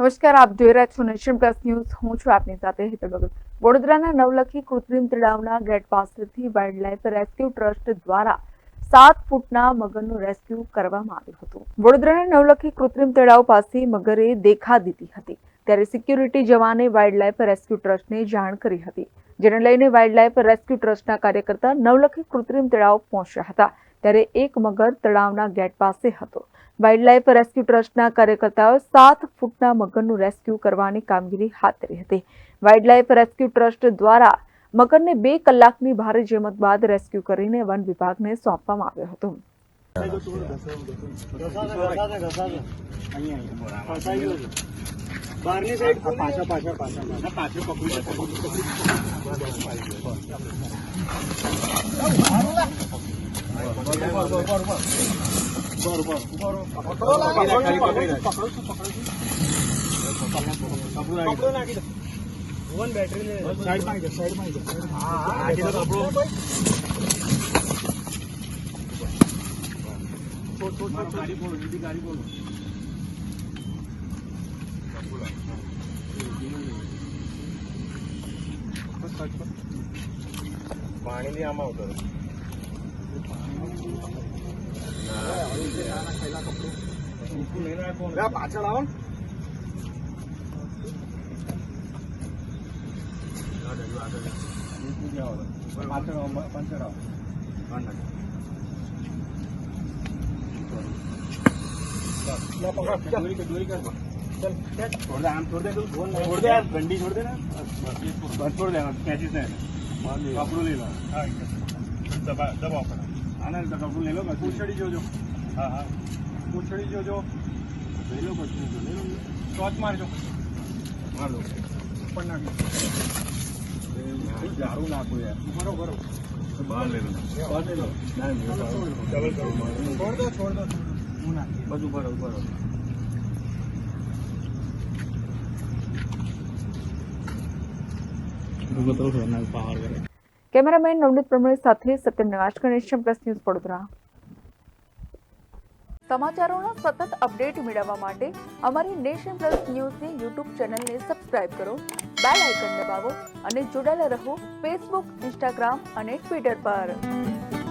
નમસ્કાર, આપ જોઈ રહ્યા છો નેશન પ્લસ ન્યૂઝ. હું છું આપની સાથે હેતલ ભગત. વડોદરાના નવલખી કૃત્રિમ તળાવના ગેટ પાસેથી વાઇલ્ડલાઇફ રેસ્ક્યુ ટ્રસ્ટ દ્વારા સાત ફૂટના મગરનું રેસ્ક્યુ કરવામાં આવ્યું હતું. વડોદરાના નવલખી કૃત્રિમ તળાવ પાસે મગરે દેખા દીધી હતી. ત્યારે સિક્યુરિટી જવાને વાઇલ્ડલાઇફ રેસ્ક્યુ ટ્રસ્ટને જાણ કરી હતી, જેને લઈને વાઇલ્ડલાઇફ રેસ્ક્યુ ટ્રસ્ટના કાર્યકર્તા નવલખી કૃત્રિમ તળાવ પહોંચ્યા હતા. ત્યારે એક મગર તળાવના ગેટ પાસે હતો. વાઇલ્ડલાઇફ રેસ્ક્યુ ટ્રસ્ટના કાર્યકર્તાઓ સાત ફૂટના મગરનું રેસ્ક્યુ કરવાની કામગીરી હાથ ધરી હતી. વાઇલ્ડલાઇફ રેસ્ક્યુ ટ્રસ્ટ દ્વારા મગરને બે કલાકની ભારે જહેમત બાદ રેસ્ક્યુ કરીને વન વિભાગને સોંપવામાં આવ્યો હતો. બારની સાઈડ પાછળ પાછળ પાછળ પાછળ પકડી હા, આગળ કપડો. છોડ, છોડ, છોડ, છોડ. પાણી ની આમાં ઉતરો પાછળ આવો. પાછળ આવો, પાછળ આવો. ખેંચ. છોડ દે, ને. છોડ દે, ખેંચીશ ને. કપડું લઈ લો. આને તો કપડું લઈ લો પૂછડી જોજો. હા, હા. પૂછડી જોજો. લઈ લો પછી. લઈ લો. ટોચ મારજો. માર. ઉપર નાખી. ઝાડું નાખો યાર. ભરો, બરો બહાર લઈ લો. બહાર લઈ લો. છોડ દો, છોડ દો. હું નાખી. બધું ભરો, ભરો. કેમેરામેન નવનીત પ્રમણે સાથે સત્યમ નિવાસ નેશન પ્લસ ન્યૂઝ વડોદરા. સમાચારોના સતત અપડેટ મેળવવા માટે અમારી નેશન પ્લસ ન્યૂઝની યુટ્યુબ ચેનલને સબસ્ક્રાઇબ કરો, બેલ આઇકન દબાવો અને જોડાયેલા રહો ફેસબુક, ઇન્સ્ટાગ્રામ અને ટ્વિટર પર.